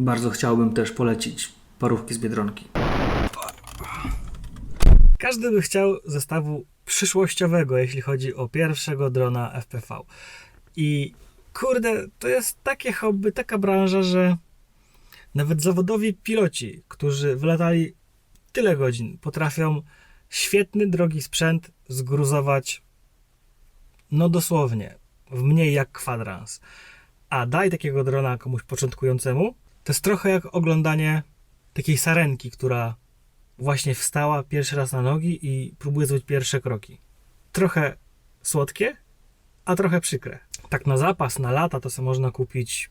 Bardzo chciałbym też polecić parówki z Biedronki. Każdy by chciał zestawu przyszłościowego, jeśli chodzi o pierwszego drona FPV. I kurde, to jest takie hobby, taka branża, że nawet zawodowi piloci, którzy wylatali tyle godzin, potrafią świetny, drogi sprzęt zgruzować no dosłownie w mniej jak kwadrans. A daj takiego drona komuś początkującemu, to jest trochę jak oglądanie takiej sarenki, która właśnie wstała pierwszy raz na nogi i próbuje zrobić pierwsze kroki. Trochę słodkie, a trochę przykre. Tak na zapas, na lata to sobie można kupić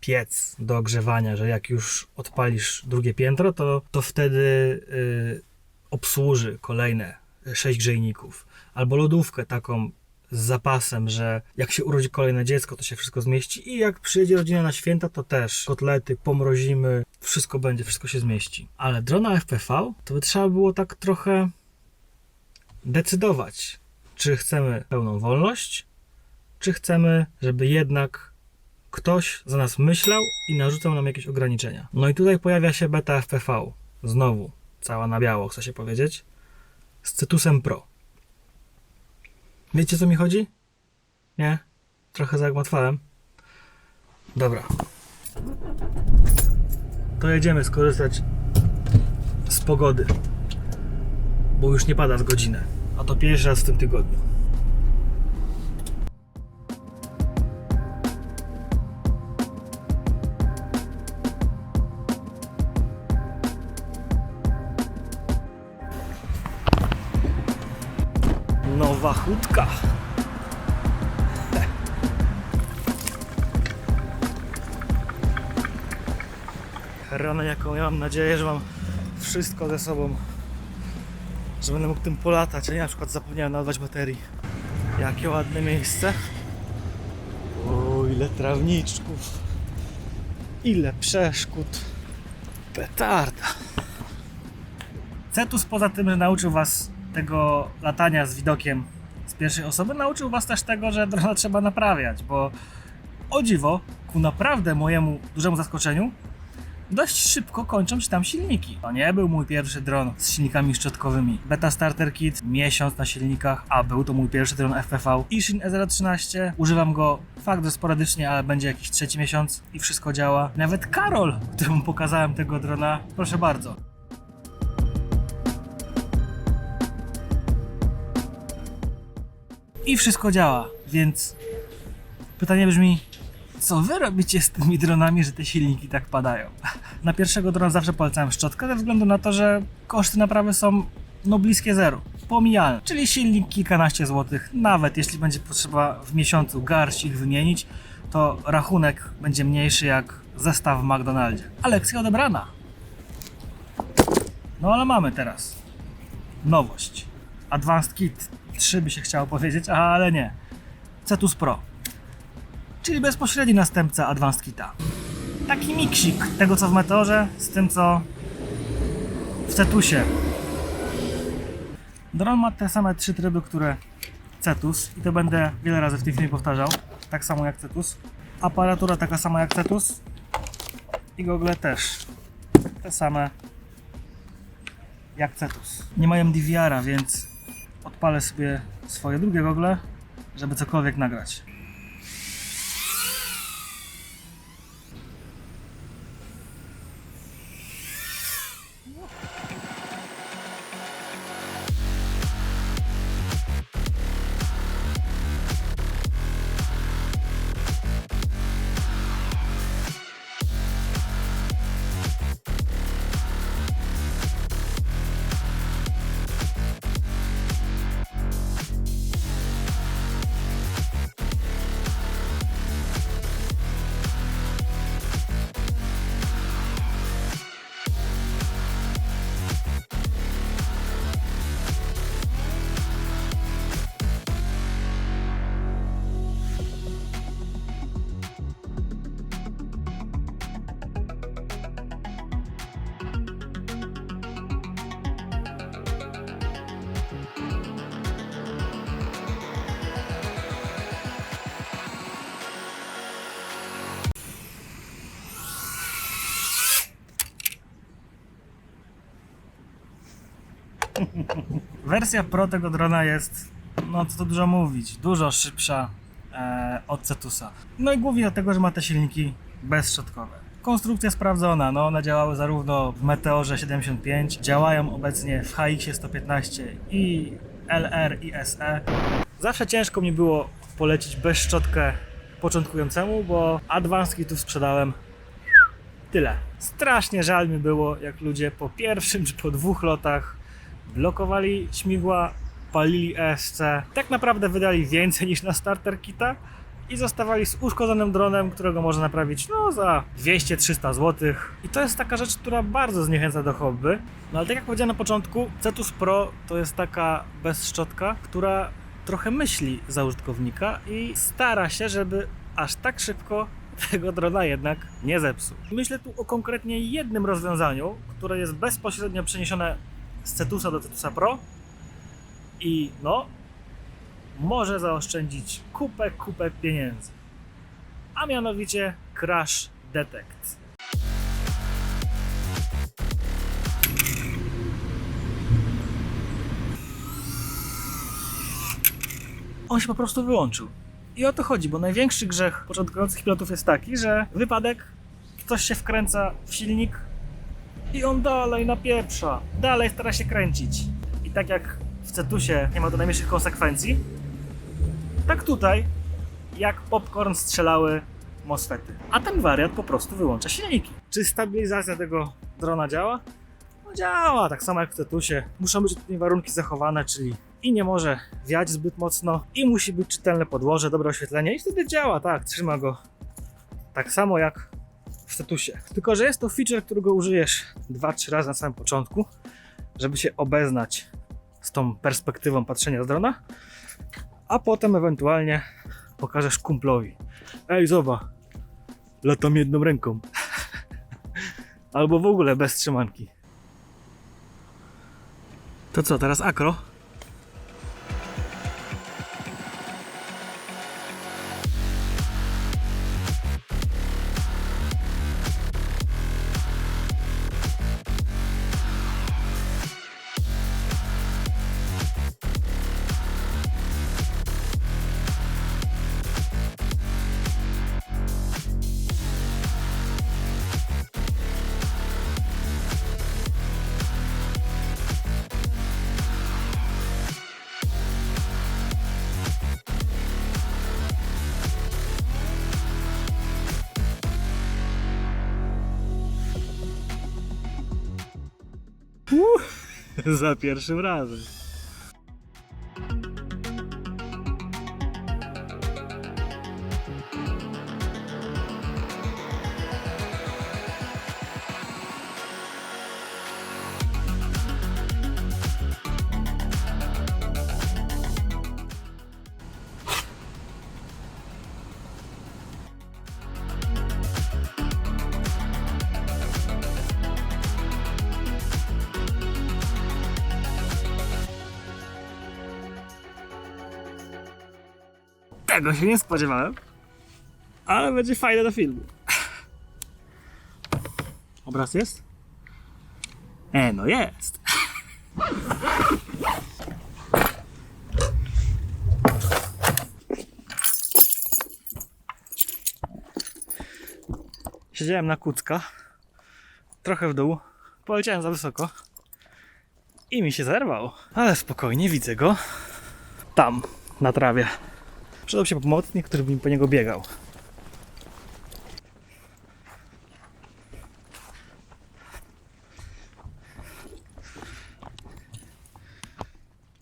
piec do ogrzewania, że jak już odpalisz drugie piętro, to, to wtedy y, obsłuży kolejne sześć grzejników. Albo lodówkę taką z zapasem, że jak się urodzi kolejne dziecko, to się wszystko zmieści i jak przyjedzie rodzina na święta, to też kotlety pomrozimy, wszystko będzie, wszystko się zmieści. Ale drona FPV to by trzeba było tak trochę decydować, czy chcemy pełną wolność, czy chcemy, żeby jednak ktoś za nas myślał i narzucał nam jakieś ograniczenia. No i tutaj pojawia się beta FPV. Znowu, cała na biało, chcę się powiedzieć. Z Cetusem Pro. Wiecie co mi chodzi? Nie? Trochę zagmatwałem. Dobra. To jedziemy skorzystać z pogody. Bo już nie pada z godzinę. A to pierwszy raz w tym tygodniu. Nowa chódka. Ja mam nadzieję, że mam wszystko ze sobą. Że będę mógł tym polatać, a nie na przykład zapomniałem nadać baterii. Jakie ładne miejsce. O, ile trawniczków. Ile przeszkód. Petarda. Cetus poza tym, że nauczył Was tego latania z widokiem z pierwszej osoby, nauczył Was też tego, że drona trzeba naprawiać, bo o dziwo, ku naprawdę mojemu dużemu zaskoczeniu, dość szybko kończą się tam silniki. To nie był mój pierwszy dron z silnikami szczotkowymi. Beta Starter Kit, miesiąc na silnikach, a był to mój pierwszy dron FPV. Ishin E013, używam go fakt, że sporadycznie, ale będzie jakiś trzeci miesiąc i wszystko działa. Nawet Karol, któremu pokazałem tego drona, proszę bardzo. I wszystko działa, więc pytanie brzmi, co wy robicie z tymi dronami, że te silniki tak padają? Na pierwszego drona zawsze polecałem szczotkę, ze względu na to, że koszty naprawy są no bliskie zeru. Pomijalne, czyli silnik kilkanaście złotych, nawet jeśli będzie potrzeba w miesiącu garść ich wymienić, to rachunek będzie mniejszy jak zestaw w McDonaldzie. A lekcja odebrana. No ale mamy teraz nowość. Advanced Kit 3 by się chciało powiedzieć, ale nie. Cetus Pro. Czyli bezpośredni następca Advanced Kita. Taki miksik tego co w Meteorze z tym co w Cetusie. Dron ma te same trzy tryby, które Cetus i to będę wiele razy w tym filmie powtarzał. Tak samo jak Cetus. Aparatura taka sama jak Cetus i gogle też te same jak Cetus. Nie mają DVR-a, więc odpalę sobie swoje drugie gogle, żeby cokolwiek nagrać. Wersja Pro tego drona jest, no co tu dużo mówić, dużo szybsza e, od Cetusa. No i głównie dlatego, że ma te silniki bezszczotkowe. Konstrukcja sprawdzona, no one działały zarówno w Meteorze 75, działają obecnie w HX 115 i LR i SE. Zawsze ciężko mi było polecić bezszczotkę początkującemu, bo Advanced kitów sprzedałem tyle. Strasznie żal mi było, jak ludzie po pierwszym czy po dwóch lotach blokowali śmigła, palili ESC. Tak naprawdę wydali więcej niż na starter kita i zostawali z uszkodzonym dronem, którego można naprawić no za 200-300 zł. I to jest taka rzecz, która bardzo zniechęca do hobby. No ale tak jak powiedziałem na początku, Cetus Pro to jest taka bezszczotka, która trochę myśli za użytkownika i stara się, żeby aż tak szybko tego drona jednak nie zepsuł. Myślę tu o konkretnie jednym rozwiązaniu, które jest bezpośrednio przeniesione z Cetusa do Cetusa Pro i no, może zaoszczędzić kupę, kupę pieniędzy. A mianowicie Crash Detect. On się po prostu wyłączył. I o to chodzi, bo największy grzech początkujących pilotów jest taki, że wypadek, coś się wkręca w silnik i on dalej napieprza, dalej stara się kręcić. I tak jak w Cetusie nie ma to najmniejszych konsekwencji, tak tutaj jak popcorn strzelały MOSFETy. A ten wariat po prostu wyłącza silniki. Czy stabilizacja tego drona działa? No działa, tak samo jak w Cetusie. Muszą być odpowiednie warunki zachowane, czyli i nie może wiać zbyt mocno, i musi być czytelne podłoże, dobre oświetlenie i wtedy działa, tak, trzyma go tak samo jak w Cetusie. Tylko, że jest to feature, którego użyjesz 2-3 razy na samym początku, żeby się obeznać z tą perspektywą patrzenia z drona, a potem ewentualnie pokażesz kumplowi. Ej, zobacz, latam jedną ręką. Albo w ogóle bez trzymanki. To co, teraz akro? Za pierwszym razem. Tego się nie spodziewałem. Ale będzie fajne do filmu. Obraz jest? E, no jest. Siedziałem na kucka, trochę w dół, poleciałem za wysoko i mi się zerwał. Ale spokojnie, widzę go tam, na trawie. Przydał się pomocnik, który by mi po niego biegał.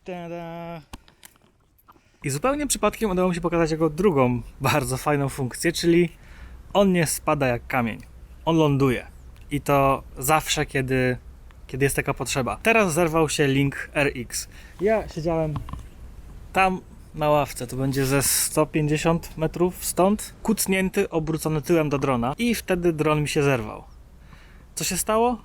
Tada. I zupełnie przypadkiem udało mi się pokazać jego drugą bardzo fajną funkcję, czyli on nie spada jak kamień. On ląduje. I to zawsze, kiedy, kiedy jest taka potrzeba. Teraz zerwał się Link RX. Ja siedziałem tam na ławce, to będzie ze 150 metrów stąd, kucnięty, obrócony tyłem do drona i wtedy dron mi się zerwał. Co się stało?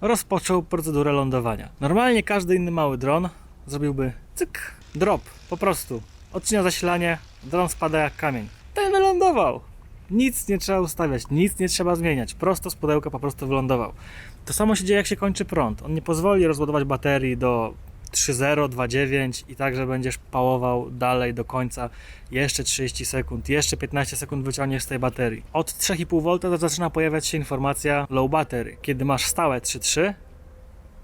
Rozpoczął procedurę lądowania. Normalnie każdy inny mały dron zrobiłby cyk, drop, po prostu. Odcina zasilanie, dron spada jak kamień. Ten wylądował. Nic nie trzeba ustawiać, nic nie trzeba zmieniać. Prosto z pudełka po prostu wylądował. To samo się dzieje, jak się kończy prąd. On nie pozwoli rozładować baterii do 3.0, 2.9 i tak, że będziesz pałował dalej do końca jeszcze 30 sekund, jeszcze 15 sekund wyciągniesz z tej baterii. Od 3,5 V to zaczyna pojawiać się informacja low battery. Kiedy masz stałe 3.3,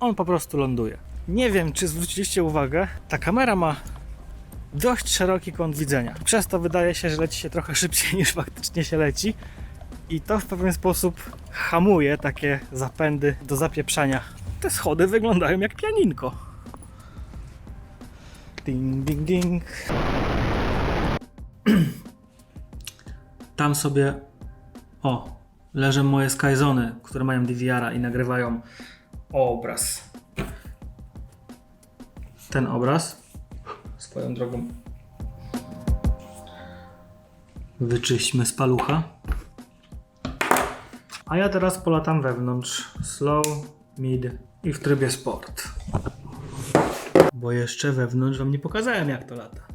on po prostu ląduje. Nie wiem, czy zwróciliście uwagę, ta kamera ma dość szeroki kąt widzenia. Przez to wydaje się, że leci się trochę szybciej niż faktycznie się leci. I to w pewien sposób hamuje takie zapędy do zapieprzania. Te schody wyglądają jak pianinko. Ding, ding, ding. Tam sobie, o, leżą moje Skyzony, które mają DVR-a i nagrywają obraz. Ten obraz swoją drogą wyczyśćmy z palucha. A ja teraz polatam wewnątrz. Slow, mid i w trybie sport. Bo jeszcze wewnątrz wam nie pokazałem jak to lata.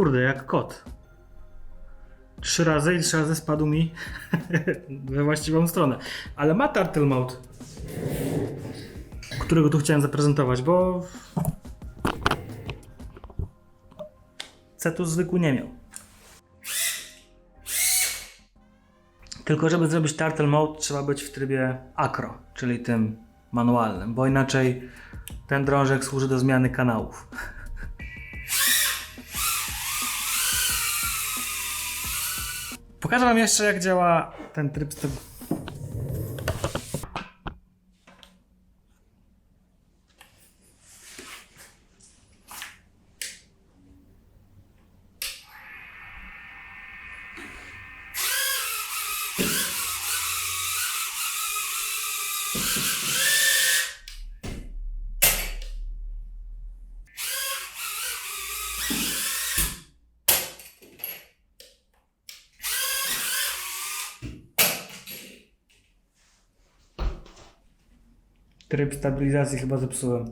Kurde, jak kot. Trzy razy i trzy razy spadł mi we właściwą stronę. Ale ma turtle mode, którego tu chciałem zaprezentować, bo Cetus zwykły nie miał. Tylko żeby zrobić turtle mode trzeba być w trybie acro, czyli tym manualnym, bo inaczej ten drążek służy do zmiany kanałów. Pokażę wam jeszcze jak działa ten tryb Tryb stabilizacji chyba zepsułem.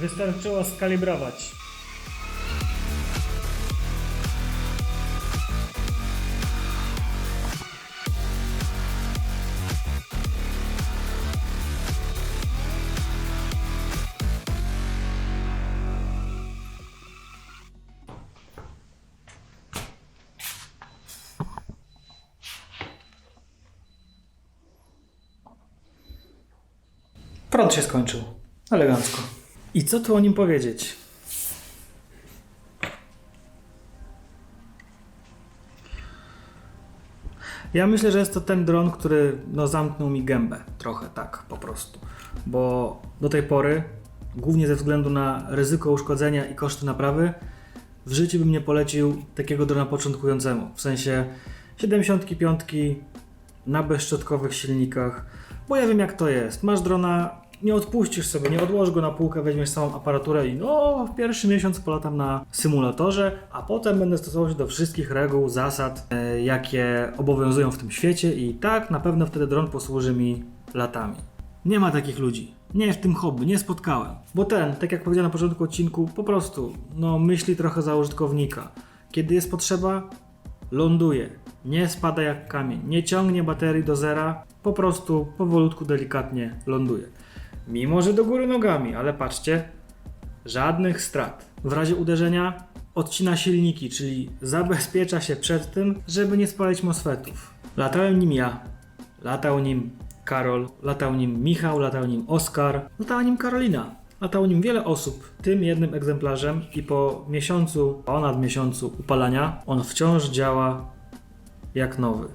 Wystarczyło skalibrować. Prąd się skończył. Elegancko. I co tu o nim powiedzieć? Ja myślę, że jest to ten dron, który no, zamknął mi gębę trochę, tak po prostu. Bo do tej pory, głównie ze względu na ryzyko uszkodzenia i koszty naprawy, w życiu bym nie polecił takiego drona początkującemu. W sensie 75 na bezszczotkowych silnikach, bo ja wiem jak to jest. Masz drona, nie odpuścisz sobie, nie odłożysz go na półkę, weźmiesz całą aparaturę i no, w pierwszy miesiąc polatam na symulatorze, a potem będę stosował się do wszystkich reguł, zasad, e, jakie obowiązują w tym świecie i tak na pewno wtedy dron posłuży mi latami. Nie ma takich ludzi. Nie w tym hobby, nie spotkałem. Bo ten, tak jak powiedziałem na początku odcinku, po prostu, no myśli trochę za użytkownika. Kiedy jest potrzeba, ląduje. Nie spada jak kamień, nie ciągnie baterii do zera, po prostu powolutku, delikatnie ląduje. Mimo, że do góry nogami, ale patrzcie, żadnych strat. W razie uderzenia odcina silniki, czyli zabezpiecza się przed tym, żeby nie spalić mosfetów. Latałem nim ja, latał nim Karol, latał nim Michał, latał nim Oskar, latała nim Karolina. Latało nim wiele osób, tym jednym egzemplarzem i po miesiącu, ponad miesiącu upalania, on wciąż działa jak nowy.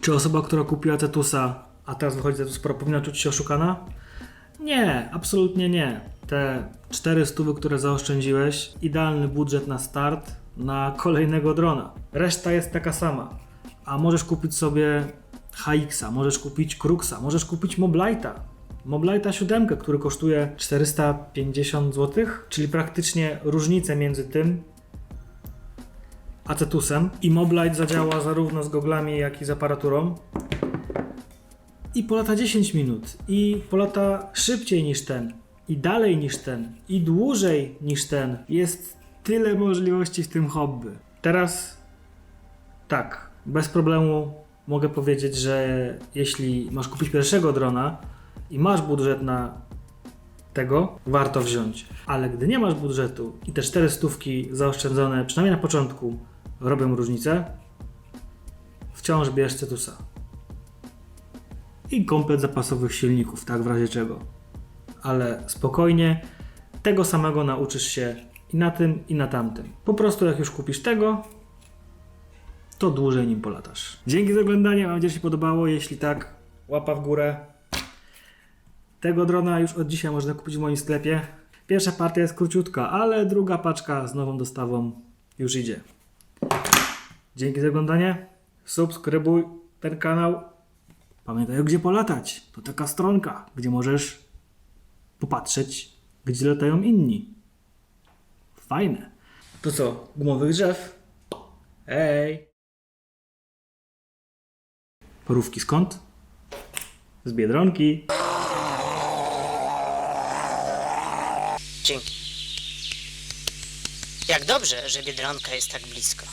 Czy osoba, która kupiła Tetusa, a teraz wychodzi Tetus Pro, powinna czuć się oszukana? Nie, absolutnie nie. Te 400, które zaoszczędziłeś, idealny budżet na start na kolejnego drona. Reszta jest taka sama. A możesz kupić sobie HX-a, możesz kupić Cruxa, możesz kupić Moblite'a. Moblite'a 7, który kosztuje 450 zł, czyli praktycznie różnicę między tym a Tetusem. I Moblite zadziała zarówno z goglami, jak i z aparaturą i polata 10 minut, i polata szybciej niż ten, i dalej niż ten, i dłużej niż ten. Jest tyle możliwości w tym hobby. Teraz tak, bez problemu mogę powiedzieć, że jeśli masz kupić pierwszego drona i masz budżet na tego, warto wziąć. Ale gdy nie masz budżetu i te cztery stówki zaoszczędzone, przynajmniej na początku, robią różnicę, wciąż bierz Cetusa i komplet zapasowych silników, tak w razie czego. Ale spokojnie, tego samego nauczysz się i na tym, i na tamtym. Po prostu jak już kupisz tego, to dłużej nim polatasz. Dzięki za oglądanie, mam nadzieję, że się podobało. Jeśli tak, łapa w górę. Tego drona już od dzisiaj można kupić w moim sklepie. Pierwsza partia jest króciutka, ale druga paczka z nową dostawą już idzie. Dzięki za oglądanie. Subskrybuj ten kanał. Pamiętaj, gdzie polatać. To taka stronka, gdzie możesz popatrzeć, gdzie latają inni. Fajne. To co, gumowych drzew? Hej! Porówki skąd? Z Biedronki. Dzięki. Jak dobrze, że Biedronka jest tak blisko.